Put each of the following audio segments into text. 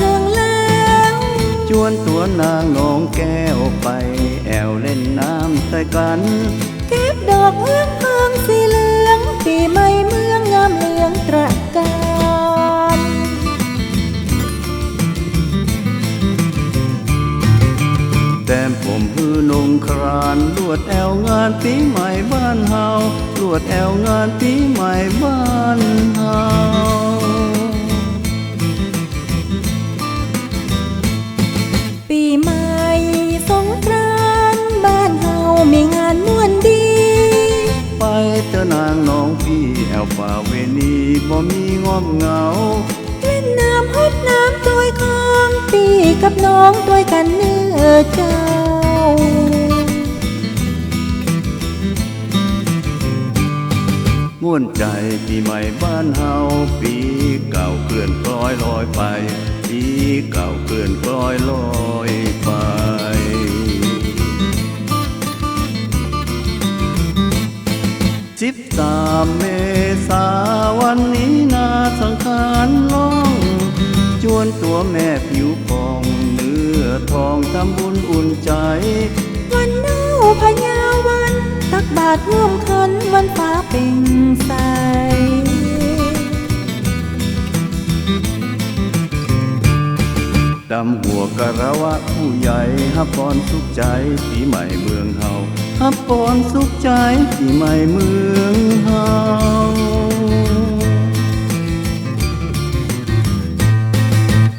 ถึงแล้ว จวนตัวนางน้องแก้วไป แอวเล่นน้ำใส่กันเก็บดอกเอื้องเพิงสีเหลืองปีใหม่เมืองงามเหลืองตระการแต้มผมฮือนงครานลวดแอวงานปีใหม่บ้านเฮาลวดแอวงานปีใหม่บ้านเฮา อนางน้องพี่แอวป่าเวนีบ่มีงอมเหงา เล่นน้ำฮดน้ำตัวยคองปีกับน้องตัวยกันเนื้อเจ้า ม่วนใจปีใหม่บ้านเฮาปีเก่าเคลื่อนคล้อยลอยไป ปีเก่าเคลื่อนคล้อยลอย สิบสามเมษาวันนี้นาสังขารล่อง จวนตัวแม่ผิวพองเนื้อทองทำบุญอุ่นใจ วันเน่าพญาวัน ตักบาตรร่วมคันวันฟ้าเปล่งใสดำหัวกะระวะผู้ใหญ่ฮับปอนสุขใจปีใหม่เมืองเฮา ฮับปอนสุขใจปีใหม่เมืองเฮา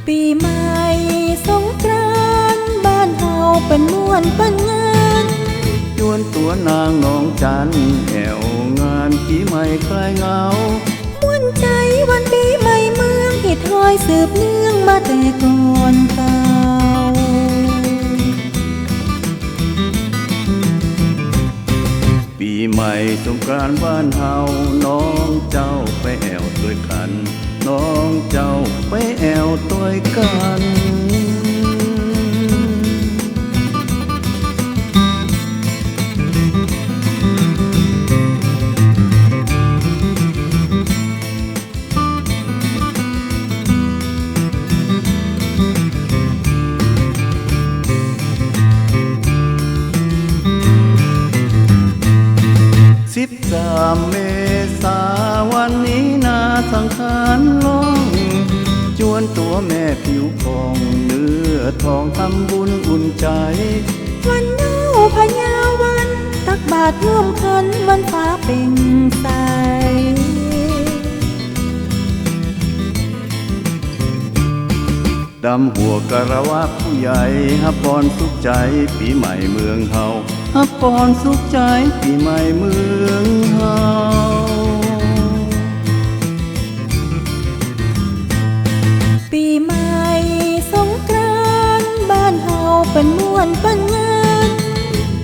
ปีใหม่สงกรานต์บ้านเฮาเป็นม่วนเป็นงานจวนตัวนางน้องจันแอวงานปีใหม่คลายเหงาม่วนใจวันปีใหม่เมืองที่ถอยสืบเนื่องมาแต่ก่อนก่า ใหม่สงกรานบ้านเฮาน้องเจ้าไปแอวด้วยกัน น้องเจ้าไปแอวด้วยกัน สามเมษาวันนี้นาสังขารลงจวนตัวแม่ผิวพองเนื้อทองทำบุญอุ่นใจ วันเน่าพญาวัน ตักบาตรร่วมคันวันฟ้าเปล่งใสดำหัวกะระวะผู้ใหญ่ฮับปอนสุขใจปีใหม่เมืองเฮา ฮับปอนสุขใจปีใหม่เมืองเฮาปีใหม่สงกรานต์บ้านเฮาเป็นม่วนเป็นงาน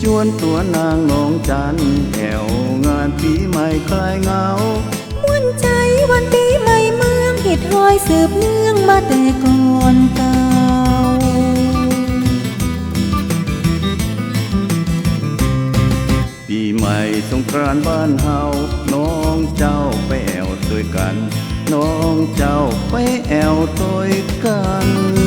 จวนตัวนางน้องจันแอวงานปีใหม่คลายเงาม่วนใจวันปีใหม่เมืองที่ถอยสืบเนื่องมาแต่ก่อนกา สงกรานบ้านเฮาน้องเจ้าไปแอวด้วยกัน น้องเจ้าไปแอวด้วยกัน